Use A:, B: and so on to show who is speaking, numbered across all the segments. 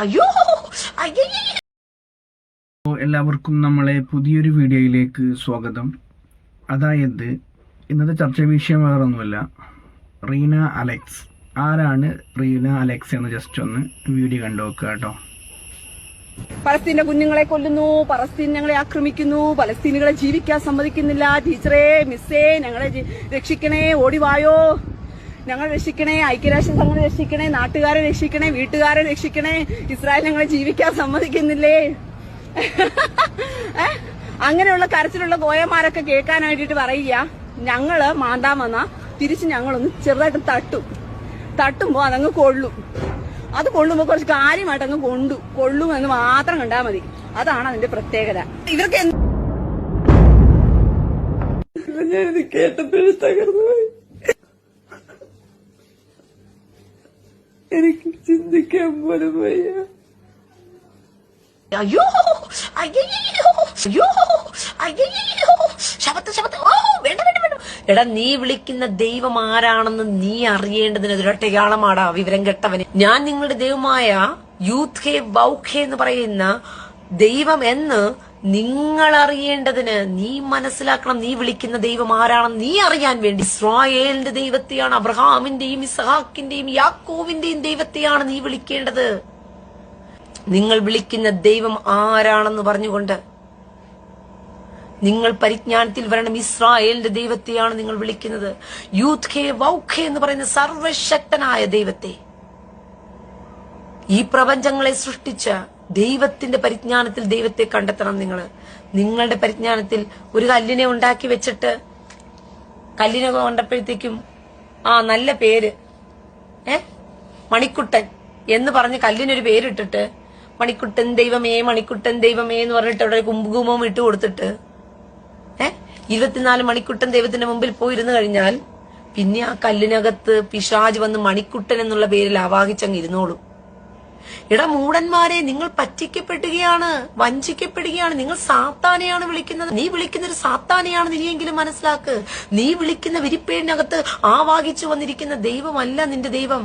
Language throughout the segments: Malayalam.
A: അയ്യോ
B: എല്ലാവർക്കും നമ്മളെ പുതിയൊരു വീഡിയോയിലേക്ക് സ്വാഗതം. അതായത് ഇന്നത്തെ ചർച്ച വിഷയം വേറൊന്നുമല്ല. റീന അലക്സ്. ആരാണ് റീന അലക്സ് എന്ന് ജസ്റ്റ് ഒന്ന് വീഡിയോ കണ്ടു നോക്കുക കേട്ടോ.
C: പലസ്തീന്റെ കുഞ്ഞുങ്ങളെ കൊല്ലുന്നു പലസ്തീൻ ഞങ്ങളെ ആക്രമിക്കുന്നു പലസ്തീനുകളെ ജീവിക്കാൻ സമ്മതിക്കുന്നില്ല. ടീച്ചറേ മിസ്സേ ഞങ്ങളെ രക്ഷിക്കണേ ഓടിവായോ ഞങ്ങൾ രക്ഷിക്കണേ ഐക്യരാഷ്ട്ര സംഘം രക്ഷിക്കണേ നാട്ടുകാരെ രക്ഷിക്കണേ വീട്ടുകാരെ രക്ഷിക്കണേ. ഇസ്രായേൽ ഞങ്ങളെ ജീവിക്കാൻ സമ്മതിക്കുന്നില്ലേ? അങ്ങനെയുള്ള കരച്ചിലുള്ള കോയമാരൊക്കെ കേൾക്കാൻ വേണ്ടിയിട്ട് പറയുക. ഞങ്ങൾ മാന്താൻ വന്ന തിരിച്ച് ഞങ്ങളൊന്ന് ചെറുതായിട്ട് തട്ടും. തട്ടുമ്പോ അതങ്ങ് കൊള്ളും. അത് കൊള്ളുമ്പോ കുറച്ച് കാര്യമായിട്ട് അങ്ങ് കൊണ്ടു. കൊള്ളും എന്ന് മാത്രം കണ്ടാൽ മതി. അതാണ് അതിന്റെ പ്രത്യേകത. ഇവർക്ക് കേട്ടപ്പോഴും തകർന്നു പോയി എനിക്ക് ചിന്തിക്കാൻ പോലും വയ്യ.
A: അയ്യോ അയ്യോ അയ്യോ അയ്യോ ശബത്ത് ശബത്ത് ഓ വേണ്ട വേണ്ട വേണ്ട. എടാ നീ വിളിക്കുന്ന ദൈവം ആരാണെന്ന് നീ അറിയേണ്ടതിന് ഒരൊട്ടയാളമാടാ വിവരം കെട്ടവന്. ഞാൻ നിങ്ങളുടെ ദൈവമായ യൂത്ത് ഹേ ബൗഖേ എന്ന് പറയുന്ന ദൈവം എന്ന് നിങ്ങൾ അറിയേണ്ടതിന് നീ മനസ്സിലാക്കണം നീ വിളിക്കുന്ന ദൈവം ആരാണെന്ന് നീ അറിയാൻ വേണ്ടി ഇസ്രായേലിന്റെ ദൈവത്തെയാണ് അബ്രഹാമിന്റെയും ഇസഹാക്കിന്റെയും യാക്കോവിന്റെയും ദൈവത്തെയാണ് നീ വിളിക്കേണ്ടത്. നിങ്ങൾ വിളിക്കുന്ന ദൈവം ആരാണെന്ന് പറഞ്ഞുകൊണ്ട് നിങ്ങൾ പരിജ്ഞാനത്തിൽ വരണം ഇസ്രായേലിന്റെ ദൈവത്തെയാണ് നിങ്ങൾ വിളിക്കുന്നത്. യൂത്ത് ഖേ വൗഖേ എന്ന് പറയുന്ന സർവശക്തനായ ദൈവത്തെ ഈ പ്രപഞ്ചങ്ങളെ സൃഷ്ടിച്ച ദൈവത്തിന്റെ പരിജ്ഞാനത്തിൽ ദൈവത്തെ കണ്ടെത്തണം നിങ്ങൾ. നിങ്ങളുടെ പരിജ്ഞാനത്തിൽ ഒരു കല്ലിനെ ഉണ്ടാക്കി വെച്ചിട്ട് കല്ലിനെ കണ്ടപ്പോഴത്തേക്കും ആ നല്ല പേര് ഏ? മണിക്കുട്ടൻ എന്ന് പറഞ്ഞ് കല്ലിനൊരു പേരിട്ടിട്ട് മണിക്കുട്ടൻ ദൈവമേ മണിക്കുട്ടൻ ദൈവമേ എന്ന് പറഞ്ഞിട്ട് അവിടെ കുംഭകുമവും ഇട്ട് കൊടുത്തിട്ട് ഏ? ഇരുപത്തിനാല് മണിക്കുട്ടൻ ദൈവത്തിന്റെ മുമ്പിൽ പോയിരുന്നു കഴിഞ്ഞാൽ പിന്നെ ആ കല്ലിനകത്ത് പിശാജ് വന്ന് മണിക്കുട്ടൻ എന്നുള്ള പേരിൽ ആവാഹിച്ചങ്ങ് ഇരുന്നോളും. എടാ മൂടന്മാരെ നിങ്ങൾ പറ്റിക്കപ്പെടുകയാണ് വഞ്ചിക്കപ്പെടുകയാണ് നിങ്ങൾ സാത്താനെയാണ് വിളിക്കുന്നത്. നീ വിളിക്കുന്ന ഒരു സാത്താനെയാണ് നീയെങ്കിലും മനസ്സിലാക്ക്. നീ വിളിക്കുന്ന വിരിപ്പേടിനകത്ത് ആവാഹിച്ചു വന്നിരിക്കുന്ന ദൈവമല്ല നിന്റെ ദൈവം.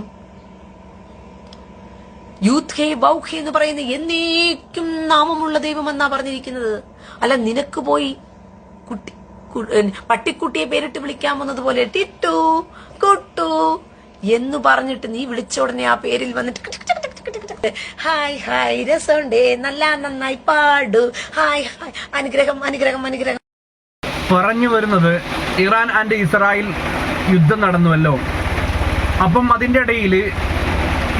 A: യൂത്ത് ഹേ ബൗഹേ എന്ന് പറയുന്ന എന്നേക്കും നാമമുള്ള ദൈവം എന്നാ പറഞ്ഞിരിക്കുന്നത്. അല്ല നിനക്ക് പോയി കുട്ടി പട്ടിക്കുട്ടിയെ പേരിട്ട് വിളിക്കാമെന്നത് പോലെ ടിട്ടു കുട്ടു എന്ന് പറഞ്ഞിട്ട് നീ വിളിച്ച ഉടനെ ആ പേരിൽ വന്നിട്ട് ഹായ് ഹായ് രസമുണ്ടേ. നല്ല നന്നായി പാടു. Hi hi. അനുഗ്രഹം അനുഗ്രഹം അനുഗ്രഹം.
B: പറഞ്ഞു വരുന്നത് ഇറാൻ ആൻഡ് ഇസ്രായേൽ യുദ്ധം നടന്നുവല്ലോ. അപ്പം അതിന്റെ ഇടയിൽ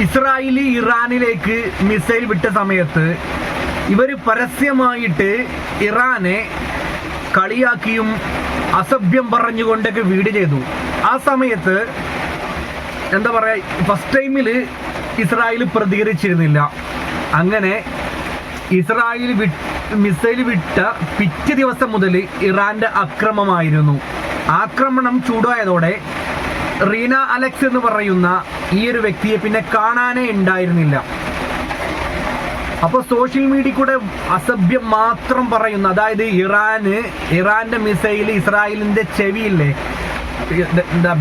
B: ഇസ്രായേലി ഇറാനിലേക്ക് മിസൈൽ വിട്ട സമയത്ത് ഇവർ പരസ്യമായിട്ട് ഇറാനെ കളിയാക്കിയും അസഭ്യം പറഞ്ഞുകൊണ്ടൊക്കെ വീട് ചെയ്തു. ആ സമയത്ത് എന്താ പറയുക ഫസ്റ്റ് ടൈമിൽ ഇസ്രായേൽ പ്രതികരിച്ചിരുന്നില്ല. അങ്ങനെ ഇസ്രായേൽ മിസൈൽ വിട്ട പിറ്റേ ദിവസം മുതൽ ഇറാന്റെ അക്രമമായിരുന്നു. ആക്രമണം ചൂടായതോടെ റീന അലക്സ് എന്ന് പറയുന്ന ഈ ഒരു വ്യക്തിയെ പിന്നെ കാണാനേ ഉണ്ടായിരുന്നില്ല. അപ്പോൾ സോഷ്യൽ മീഡിയ കൂടെ അസഭ്യം മാത്രം പറയുന്ന. അതായത് ഇറാന് ഇറാന്റെ മിസൈൽ ഇസ്രായേലിന്റെ ചെവിയില്ലേ?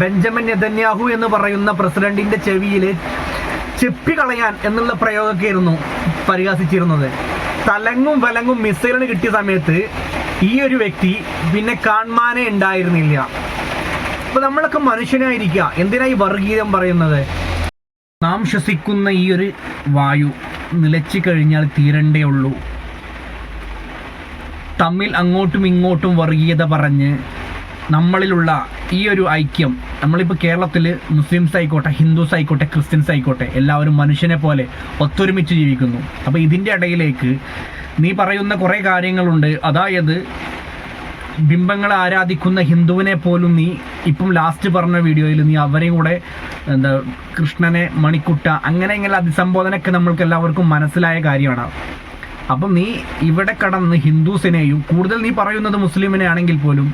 B: ബെഞ്ചമിൻ നെതന്യാഹു എന്ന് പറയുന്ന പ്രസിഡന്റിന്റെ ചെവിയിൽ ചെപ്പികളയാൻ എന്നുള്ള പ്രയോഗമൊക്കെയായിരുന്നു പരിഹാസിച്ചിരുന്നത്. തലങ്ങും വലങ്ങും മിസൈലിന് കിട്ടിയ സമയത്ത് ഈ ഒരു വ്യക്തി പിന്നെ കാണാനേ ഉണ്ടായിരുന്നില്ല. അപ്പൊ നമ്മളൊക്കെ മനുഷ്യനായിരിക്കുക. എന്തിനായി വർഗീയം പറയുന്നത്? നാം ശ്വസിക്കുന്ന ഈ ഒരു വായു നിലച്ചു കഴിഞ്ഞാൽ തീരണ്ടേ ഉള്ളൂ. തമ്മിൽ അങ്ങോട്ടും ഇങ്ങോട്ടും വർഗീയത പറഞ്ഞ് നമ്മളിലുള്ള ഈ ഒരു ഐക്യം നമ്മളിപ്പോൾ കേരളത്തിൽ മുസ്ലിംസ് ആയിക്കോട്ടെ ഹിന്ദുസ് ആയിക്കോട്ടെ ക്രിസ്ത്യൻസ് ആയിക്കോട്ടെ എല്ലാവരും മനുഷ്യനെ പോലെ ഒത്തൊരുമിച്ച് ജീവിക്കുന്നു. അപ്പോൾ ഇതിന്റെ ഇടയിലേക്ക് നീ പറയുന്ന കുറേ കാര്യങ്ങളുണ്ട്. അതായത് ബിംബങ്ങളെ ആരാധിക്കുന്ന ഹിന്ദുവിനെ പോലും നീ ഇപ്പം ലാസ്റ്റ് പറഞ്ഞ വീഡിയോയിൽ നീ അവരെയും കൂടെ എന്താ കൃഷ്ണനെ മണിക്കുട്ട അങ്ങനെ ഇങ്ങനെ അഭിസംബോധനയൊക്കെ നമ്മൾക്ക് എല്ലാവർക്കും മനസ്സിലായ കാര്യമാണ്. അപ്പം നീ ഇവിടെ കടന്ന് ഹിന്ദുസിനെയും കൂടുതൽ നീ പറയുന്നത് മുസ്ലിമിനെ ആണെങ്കിൽ പോലും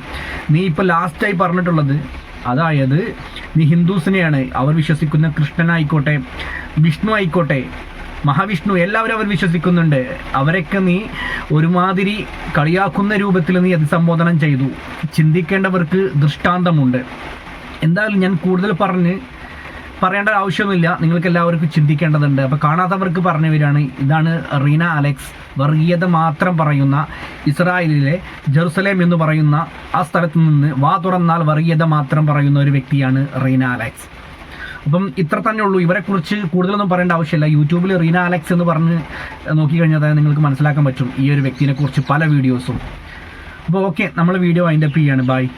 B: നീ ഇപ്പോൾ ലാസ്റ്റായി പറഞ്ഞിട്ടുള്ളത് അതായത് നീ ഹിന്ദുസിനെയാണ് അവർ വിശ്വസിക്കുന്ന കൃഷ്ണനായിക്കോട്ടെ വിഷ്ണു ആയിക്കോട്ടെ മഹാവിഷ്ണു എല്ലാവരും അവർ വിശ്വസിക്കുന്നുണ്ട്. അവരൊക്കെ നീ ഒരുമാതിരി കളിയാക്കുന്ന രൂപത്തിൽ നീ അഭിസംബോധനം ചെയ്തു. ചിന്തിക്കേണ്ടവർക്ക് ദൃഷ്ടാന്തമുണ്ട്. എന്തായാലും ഞാൻ കൂടുതൽ പറഞ്ഞ് പറയേണ്ട ആവശ്യമൊന്നുമില്ല. നിങ്ങൾക്ക് എല്ലാവർക്കും ചിന്തിക്കേണ്ടതുണ്ട്. അപ്പോൾ കാണാത്തവർക്ക് പറഞ്ഞു വരികയാണ് ഇതാണ് റീന അലക്സ് വർഗീയത മാത്രം പറയുന്ന ഇസ്രായേലിലെ ജെറുസലേം എന്ന് പറയുന്ന ആ സ്ഥലത്ത് നിന്ന് വാ തുറന്നാൽ വർഗീയത മാത്രം പറയുന്ന ഒരു വ്യക്തിയാണ് റീന അലക്സ്. അപ്പം ഇത്ര തന്നെ ഉള്ളൂ. ഇവരെക്കുറിച്ച് കൂടുതലൊന്നും പറയേണ്ട ആവശ്യമില്ല. യൂട്യൂബിൽ റീന അലക്സ് എന്ന് പറഞ്ഞ് നോക്കിക്കഴിഞ്ഞാൽ കഴിഞ്ഞാൽ നിങ്ങൾക്ക് മനസ്സിലാക്കാൻ പറ്റും ഈ ഒരു വ്യക്തിനെക്കുറിച്ച് പല വീഡിയോസും. അപ്പോൾ ഓക്കെ നമ്മൾ വീഡിയോ വൈൻഡപ്പ് ചെയ്യാണ്. ബൈ.